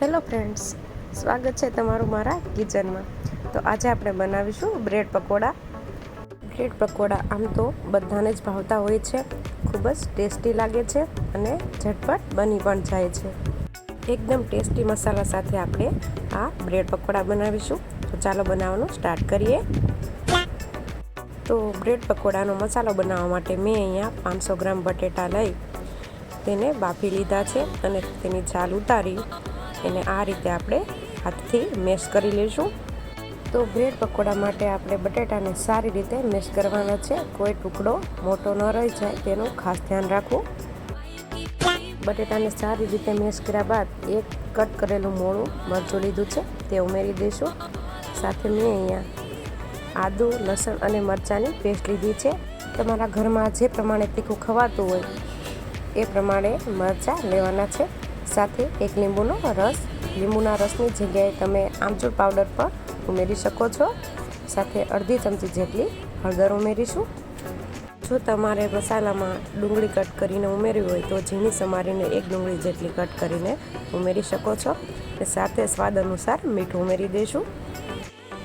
Hello friends, સ્વાગત છે તમારું મારા કિચનમાં. તો આજે આપણે બનાવીશું બ્રેડ પકોડા. બ્રેડ પકોડા આમ તો બધાને જ ભાવતા હોય છે, ખૂબ જ ટેસ્ટી લાગે છે અને ઝટપટ બની પણ જાય છે. એકદમ ટેસ્ટી મસાલા સાથે આપણે આ બ્રેડ પકોડા બનાવીશું. તો ચાલો બનાવવાનું સ્ટાર્ટ કરીએ. તો બ્રેડ પકોડાનો મસાલો બનાવવા માટે મેં અહીંયા પાંચસો ગ્રામ બટેટા લઈ તેને બાફી લીધા છે અને તેની છાલ ઉતારી એને આ રીતે આપણે હાથથી મેશ કરી લઈશું તો બ્રેડ પકોડા માટે આપણે બટેટાને સારી રીતે મેશ કરવાના છે. કોઈ ટુકડો મોટો ન રહી જાય, તેનું ખાસ ધ્યાન રાખવું. બટેટાને સારી રીતે મેશ કર્યા બાદ એક કટ કરેલું મોળું મરચું લીધું છે, તે ઉમેરી દઈશું. સાથે મેં અહીંયા આદું, લસણ અને મરચાંની પેસ્ટ લીધી છે. તમારા ઘરમાં જે પ્રમાણે તીખું ખવાતું હોય, એ પ્રમાણે મરચાં લેવાના છે. સાથે એક લીંબુનો રસ. લીંબુના રસની જગ્યાએ તમે આમચૂર પાવડર પણ ઉમેરી શકો છો. સાથે અડધી ચમચી જેટલી હળદર ઉમેરીશું. જો તમારે મસાલામાં ડુંગળી કટ કરીને ઉમેરવી હોય તો ઝીણી સમારીને એક ડુંગળી જેટલી કટ કરીને ઉમેરી શકો છો. અને સાથે સ્વાદ અનુસાર મીઠું ઉમેરી દઈશું.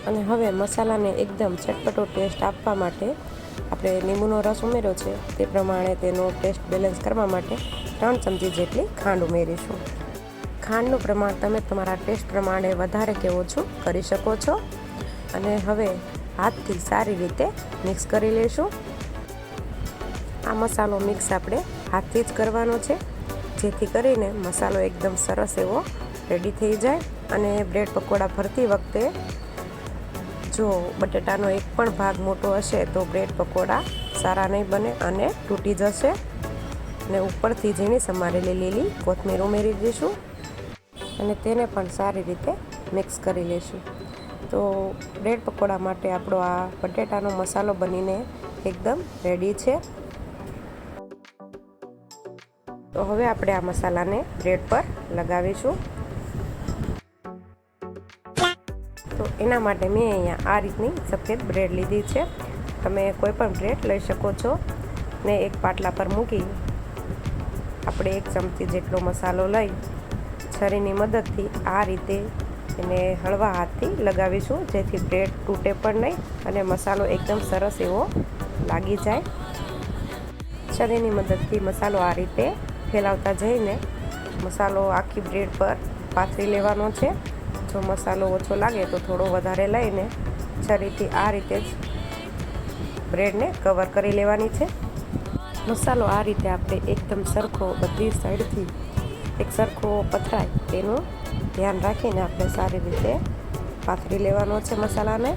અને હવે મસાલાને એકદમ ચટપટો ટેસ્ટ આપવા માટે આપણે લીંબુનો રસ ઉમેર્યો છે. તે પ્રમાણે તેનો ટેસ્ટ બેલેન્સ કરવા માટે ત્રણ ચમચી જેટલી ખાંડ ઉમેરીશું. ખાંડનું પ્રમાણ તમે તમારા ટેસ્ટ પ્રમાણે વધારે કે ઓછું કરી શકો છો. અને હવે હાથથી સારી રીતે મિક્સ કરી લઈશું આ મસાલો મિક્સ આપણે હાથથી જ કરવાનો છે. જેથી કરીને મસાલો એકદમ સરસ એવો રેડી થઈ જાય અને બ્રેડ પકોડા ભરતી વખતે જો બટેટાનો એક પણ ભાગ મોટો હશે તો બ્રેડ પકોડા સારા નહીં બને અને તૂટી જશે. અને ઉપરથી ઝીણી સમારેલી લીલી કોથમીર ઉમેરી દઈશું અને તેને પણ સારી રીતે મિક્સ કરી લઈશું. તો બ્રેડ પકોડા માટે આપણો આ બટેટાનો મસાલો બનીને એકદમ રેડી છે. તો હવે આપણે આ મસાલાને બ્રેડ પર લગાવીશું. તો એના માટે મેં અહીંયા આ રીતની સફેદ બ્રેડ લીધી છે. તમે કોઈ પણ બ્રેડ લઈ શકો છો ને એક પાટલા પર મૂકી આપણે એક ચમચી જેટલો મસાલો લઈ છરીની મદદથી આ રીતે એને હળવા હાથથી લગાવીશું, જેથી બ્રેડ તૂટે પણ નહીં અને મસાલો એકદમ સરસ એવો લાગી જાય. છરીની મદદથી મસાલો આ રીતે ફેલાવતા જઈને મસાલો આખી બ્રેડ પર પાથરી લેવાનો છે. જો મસાલો ઓછો લાગે તો થોડો વધારે લઈને છરીથી આ રીતે જ બ્રેડને કવર કરી લેવાની છે. મસાલો આ રીતે આપણે એકદમ સરખો બધી સાઈડથી એક સરખો પથરાય. તેનું ધ્યાન રાખીને આપણે સારી રીતે પાથરી લેવાનો છે મસાલાને.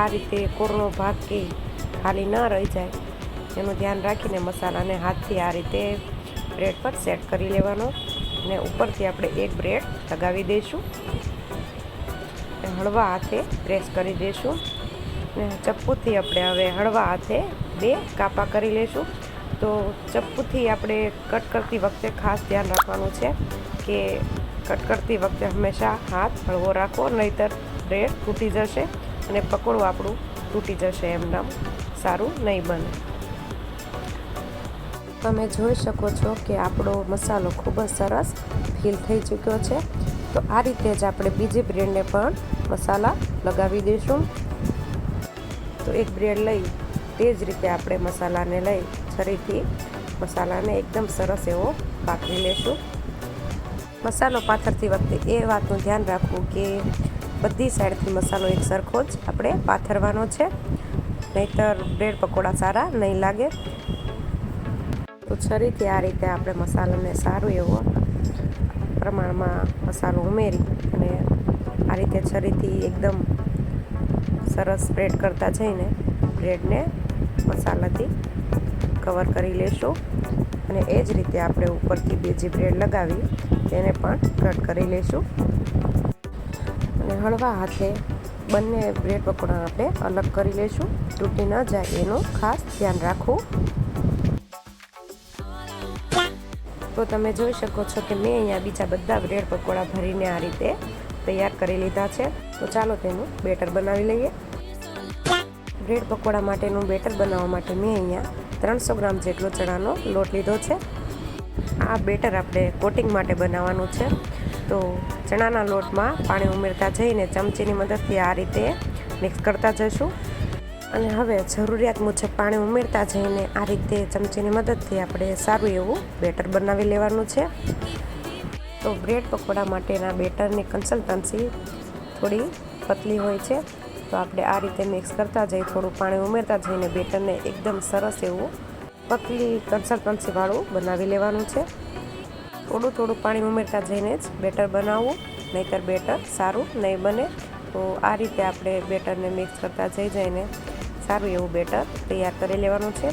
આ રીતે કોરનો ભાગ કે ખાલી ન રહી જાય, એનું ધ્યાન રાખીને મસાલાને હાથથી આ રીતે બ્રેડ પર સેટ કરી લેવાનો અને ઉપરથી આપણે એક બ્રેડ લગાવી દઈશું. હળવા હાથે પ્રેસ કરી દઈશું. ને ચપ્પુથી આપણે હવે હળવા હાથે બે કાપા કરી લઈશું. તો ચપ્પુથી આપણે કટ કરતી વખતે ખાસ ધ્યાન રાખવાનું છે કે કટ કરતી વખતે હંમેશા હાથ હળવો રાખો, નહીતર બ્રેડ તૂટી જશે અને પકોડું આપણું તૂટી જશે એમનામ સારું નહીં બને. તમે જોઈ શકો છો કે આપણો મસાલો ખૂબ જ સરસ ફીલ થઈ ચૂક્યો છે. તો આ રીતે જ આપણે બીજી બ્રેડને પણ મસાલા લગાવી દઈશું. તો એક બ્રેડ લઈ, તે જ રીતે આપણે મસાલાને લઈ છરીથી મસાલાને એકદમ સરસ એવો પાથરી લેશું. મસાલો પાથરતી વખતે એ વાતનું ધ્યાન રાખવું કે બધી સાઈડથી મસાલો એક સરખો જ આપણે પાથરવાનો છે. નહીતર બ્રેડ પકોડા સારા નહીં લાગે. તો છરીથી આ રીતે આપણે મસાલાને સારું એવો પ્રમાણમાં મસાલો ઉમેરી અને આ રીતે છરીથી એકદમ સરસ સ્પ્રેડ કરતા જઈને બ્રેડને મસાલાથી કવર કરી લેશું. અને એ જ રીતે આપણે ઉપરથી બીજી બ્રેડ લગાવી, તેને પણ કટ કરી લઈશું અને હળવા હાથે બંને બ્રેડ પકોડા આપણે અલગ કરી લઈશું તૂટી ન જાય, એનું ખાસ ધ્યાન રાખવું. તો તમે જોઈ શકો છો કે મેં અહીંયા બીજા બધા બ્રેડ પકોડા ભરીને આ રીતે તૈયાર કરી લીધા છે. તો ચાલો તેનું બેટર બનાવી લઈએ. બ્રેડ પકોડા માટેનું બેટર બનાવવા માટે મેં અહીંયા ત્રણસો ગ્રામ જેટલો ચણાનો લોટ લીધો છે. આ બેટર આપણે કોટિંગ માટે બનાવવાનું છે. તો ચણાના લોટમાં પાણી ઉમેરતા જઈને ચમચીની મદદથી આ રીતે મિક્સ કરતા જઈશું. અને હવે જરૂરિયાત મુજબ પાણી ઉમેરતા જઈને આ રીતે ચમચીની મદદથી આપણે સારું એવું બેટર બનાવી લેવાનું છે. તો બ્રેડ પકોડા માટેના બેટરની કન્સલ્ટન્સી થોડી પતલી હોય છે. તો આપણે આ રીતે મિક્સ કરતા જઈ થોડું પાણી ઉમેરતા જઈને બેટરને એકદમ સરસ એવું પતલી કન્સલ્ટન્સીવાળું બનાવી લેવાનું છે. થોડું થોડું પાણી ઉમેરતા જઈને જ બેટર બનાવવું, નહીંતર બેટર સારું નહીં બને. તો આ રીતે આપણે બેટરને મિક્સ કરતા જઈ જઈને સારું એવું બેટર તૈયાર કરી લેવાનું છે.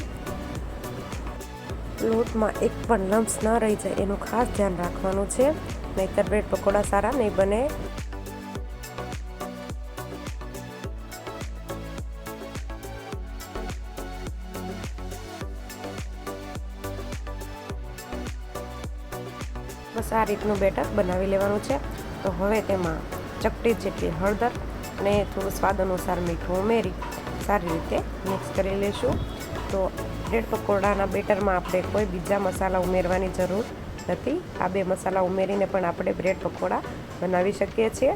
લોટમાં એક પણ લમ્સ ન રહી જાય, એનું ખાસ ધ્યાન રાખવાનું છે. નહીંતર બ્રેડ પકોડા સારા નહીં બને. બસ આ રીતનું બેટર બનાવી લેવાનું છે. તો હવે તેમાં ચપટી જેટલી હળદર અને થોડું સ્વાદ અનુસાર મીઠું ઉમેરી સારી રીતે મિક્સ કરી લઈશું તો બ્રેડ પકોડાના બેટરમાં આપણે કોઈ બીજા મસાલા ઉમેરવાની જરૂર નથી. આ બે મસાલા ઉમેરીને પણ આપણે બ્રેડ પકોડા બનાવી શકીએ છીએ.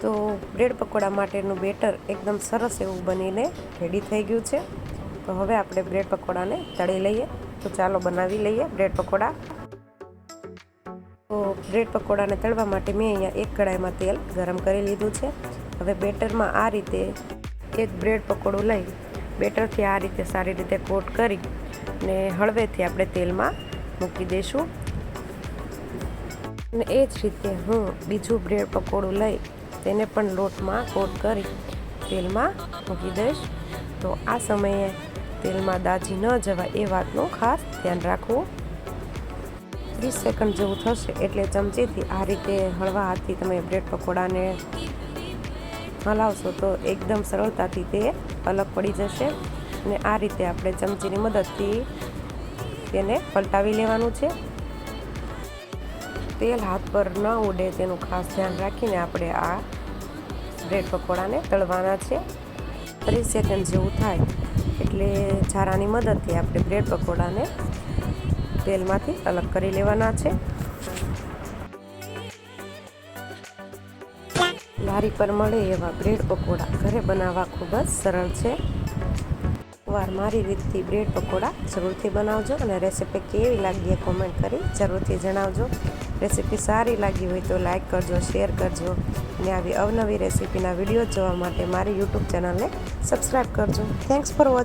તો બ્રેડ પકોડા માટેનું બેટર એકદમ સરસ એવું બનીને રેડી થઈ ગયું છે. તો હવે આપણે બ્રેડ પકોડાને તળી લઈએ. તો ચાલો બનાવી લઈએ બ્રેડ પકોડા. બ્રેડ પકોડાને તળવા માટે મેં અહીંયા એક કડાઈમાં તેલ ગરમ કરી લીધું છે. હવે બેટરમાં આ રીતે એક બ્રેડ પકોડું લઈ બેટરથી આ રીતે સારી રીતે કોટ કરી ને હળવેથી આપણે તેલમાં મૂકી દઈશું. અને એ જ રીતે હું બીજું બ્રેડ પકોડું લઈ તેને પણ લોટમાં કોટ કરી તેલમાં મૂકી દઈશ. તો આ સમયે તેલમાં દાજી ન જવાય એ વાતનું ખાસ ધ્યાન રાખવું. ત્રીસ સેકન્ડ જેવું થશે એટલે ચમચીથી આ રીતે હળવા હાથથી તમે બ્રેડ પકોડાને હલાવશો તો એકદમ સરળતાથી તે અલગ પડી જશે અને આ રીતે આપણે ચમચીની મદદથી તેને પલટાવી લેવાનું છે. તેલ હાથ પર ન ઉડે તેનું ખાસ ધ્યાન રાખીને આપણે આ બ્રેડ પકોડાને તળવાના છે. ત્રીસ સેકન્ડ જેવું થાય એટલે ઝારાની મદદથી આપણે બ્રેડ પકોડાને તેલમાંથી અલગ કરી લેવાના છે. લારી પર મળે એવા બ્રેડ પકોડા. ઘરે બનાવવા ખૂબ જ સરળ છે. વાર મારી રીતથી બ્રેડ પકોડા જરૂરથી બનાવજો અને રેસીપી કેવી લાગી એ કોમેન્ટ કરી જરૂરથી જણાવજો. રેસીપી સારી લાગી હોય તો લાઇક કરજો, શેર કરજો અને આવી અવનવી રેસીપીના વીડિયો જોવા માટે મારી યુટ્યુબ ચેનલને સબસ્ક્રાઈબ કરજો. Thanks for watching